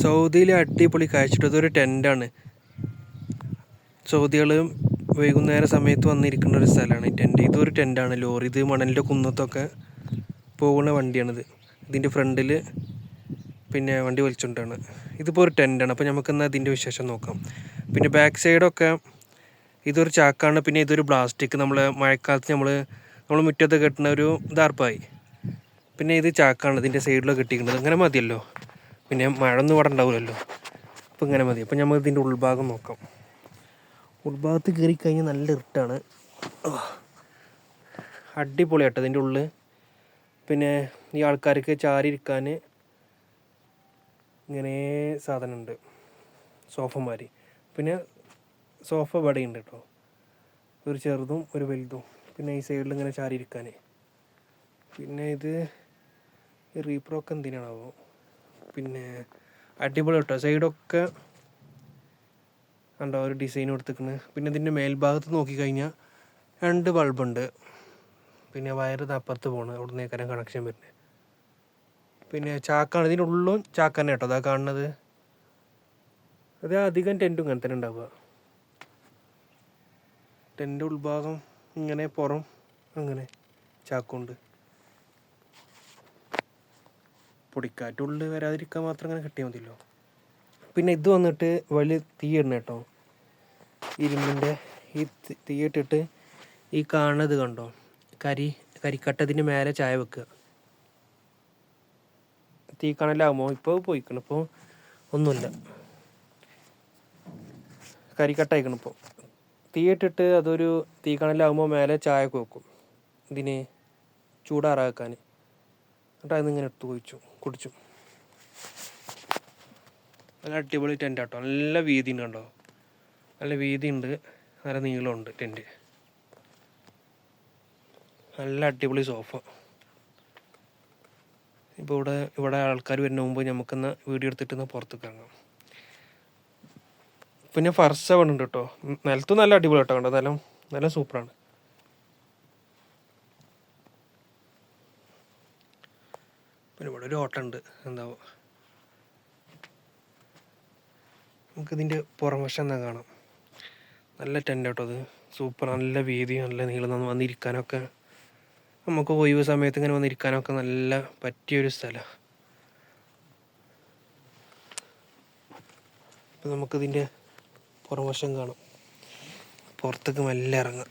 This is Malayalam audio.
സൗദിയിലെ അടിപൊളി കാഴ്ച ഇതൊരു ടെന്റാണ് സൗദികൾ വൈകുന്നേര സമയത്ത് വന്നിരിക്കുന്ന ഒരു സ്ഥലമാണ് ഈ ടെന്റ് ഇതൊരു ടെന്റാണ് ലോറി. ഇത് മണലിന്റെ കുന്നത്തൊക്കെ പോകുന്ന വണ്ടിയാണിത്. ഇതിന്റെ ഫ്രണ്ടിൽ പിന്നെ വണ്ടി വലിച്ചുകൊണ്ടാണ് ഇതിപ്പോൾ ഒരു ടെന്റാണ് അപ്പോൾ നമുക്ക് എന്നാൽ ഇതിന്റെ വിശേഷം നോക്കാം. പിന്നെ ബാക്ക് സൈഡൊക്കെ ഇതൊരു ചാക്കാണ്. പിന്നെ ഇതൊരു പ്ലാസ്റ്റിക് നമ്മൾ മഴക്കാലത്ത് നമ്മൾ നമ്മൾ മുറ്റത്ത് കെട്ടുന്ന ഒരു ദാർപ്പായി പിന്നെ ഇത് ചാക്കാണ്. ഇതിന്റെ സൈഡിലൊക്കെ കെട്ടിക്കുന്നത് അങ്ങനെ മതിയല്ലോ. പിന്നെ മഴ ഒന്നും ഇവിടെ ഉണ്ടാവില്ലല്ലോ. അപ്പോൾ ഇങ്ങനെ മതി. അപ്പോൾ നമ്മൾ ഇതിന്റെ ഉൾഭാഗം നോക്കാം. ഉൾഭാഗത്ത് കയറി കഴിഞ്ഞാൽ നല്ല ഇരുട്ടാണ്. അടിപൊളിയാട്ടോ ഇതിന്റെ ഉള്ളിൽ പിന്നെ ഈ ആൾക്കാർക്ക് ചാരി ഇരിക്കാൻ ഇങ്ങനെ സാധനമുണ്ട്. സോഫമാർ പിന്നെ സോഫ ഇവിടെ ഉണ്ട് കേട്ടോ. ഒരു ചെറുതും ഒരു വലുതും. പിന്നെ ഈ സൈഡിൽ ഇങ്ങനെ ചാരി ഇരിക്കാൻ പിന്നെ ഇത് റീപ്രോക്ക് എന്തിനാണാവോ? പിന്നെ അടിപൊളി കേട്ടോ. സൈഡൊക്കെ കണ്ടോ ഒരു ഡിസൈൻ കൊടുത്തിരിക്കുന്നത് പിന്നെ ഇതിന്റെ മേൽഭാഗത്ത് നോക്കിക്കഴിഞ്ഞാൽ രണ്ട് ബൾബുണ്ട് പിന്നെ വയറ് അപ്പുറത്ത് പോകണം അവിടെ നിന്നേക്കാരം കണക്ഷൻ വരുന്നത് പിന്നെ ചാക്കാണ് ഇതിന്റെ ഉള്ളും ചാക്ക് തന്നെ കേട്ടോ. അതാ കാണുന്നത്. അത് അധികം ടെന്റും ഇങ്ങനെ തന്നെ ഉണ്ടാവുക. ടെന്റ് ഉൾഭാഗം ഇങ്ങനെ പുറം അങ്ങനെ ചാക്കുണ്ട്. പൊടിക്കാറ്റുള്ളിൽ വരാതിരിക്കാൻ മാത്രം അങ്ങനെ കിട്ടിയാൽ മതിയല്ലോ. പിന്നെ ഇത് വന്നിട്ട് വലിയ തീ ഇടണം കേട്ടോ. ഇരുമ്പിന്റെ ഈ തി- ഇട്ടിട്ട് ഈ കാണുന്നത് കണ്ടോ? കരി കരിക്കട്ടതിന്റെ മേലെ ചായ വെക്കുക. തീ കണലാകുമ്പോൾ ഇപ്പോൾ പോയിക്കണം. ഇപ്പോൾ ഒന്നുമില്ല. കരിക്കട്ട അയക്കണം ഇപ്പോൾ തീ ഇട്ടിട്ട് അതൊരു തീ കണലാകുമ്പോൾ മേലെ ചായ വെക്കും. ഇതിന് ചൂടാറാക്കാൻ. എന്നിട്ട് അതിന് ഇങ്ങനെ എടുത്ത് കുഴിച്ചു കുടിച്ചു. നല്ല അടിപൊളി ടെന്റ് കേട്ടോ നല്ല വീതി ഉണ്ട് കണ്ടോ? നല്ല വീതി ഉണ്ട് നല്ല നീളമുണ്ട് ടെന്റ് നല്ല അടിപൊളി സോഫ ഇപ്പോൾ ഇവിടെ ഇവിടെ ആൾക്കാർ വരുന്ന മുമ്പ് നമുക്കെന്നാ വീഡിയോ എടുത്തിട്ട് എന്നാൽ പുറത്തേക്ക് ഇറങ്ങാം. പിന്നെ ഫർസ വേണുണ്ട് കേട്ടോ. നിലത്തും നല്ല അടിപൊളി കേട്ടോ കണ്ടോ? നിലം നല്ല സൂപ്പറാണ് ഇവിടെ ഒരു ഓട്ടം ഉണ്ട് എന്താവോ. നമുക്കിതിന്റെ പുറം വശം എന്നാ കാണാം? നല്ല ടെന്റ് കേട്ടോ അത്. സൂപ്പർ നല്ല വീതി നല്ല നീളം വന്നിരിക്കാനൊക്കെ. നമുക്ക് ഒഴിവ് സമയത്ത് ഇങ്ങനെ വന്നിരിക്കാനൊക്കെ നല്ല പറ്റിയൊരു സ്ഥലമാണ് അപ്പോൾ നമുക്കിതിന്റെ പുറം വശം കാണാം. പുറത്തേക്ക് മെല്ലെ ഇറങ്ങാം.